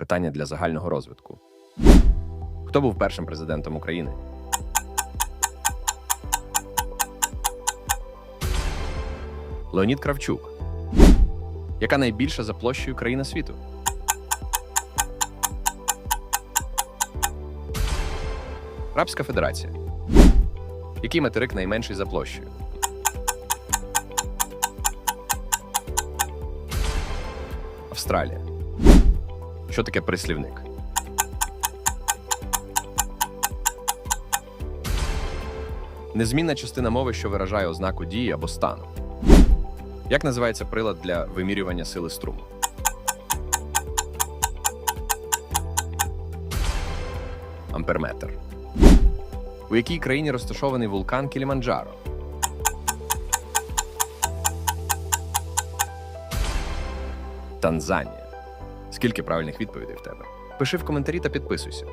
Питання для загального розвитку. Хто був першим президентом України? Леонід Кравчук. Яка найбільша за площею країна світу? Рабська Федерація. Який материк найменший за площею? Австралія. Що таке прислівник? Незмінна частина мови, що виражає ознаку дії або стану. Як називається прилад для вимірювання сили струму? Амперметр. У якій країні розташований вулкан Кіліманджаро? Танзанія. Скільки правильних відповідей в тебе? Пиши в коментарі та підписуйся.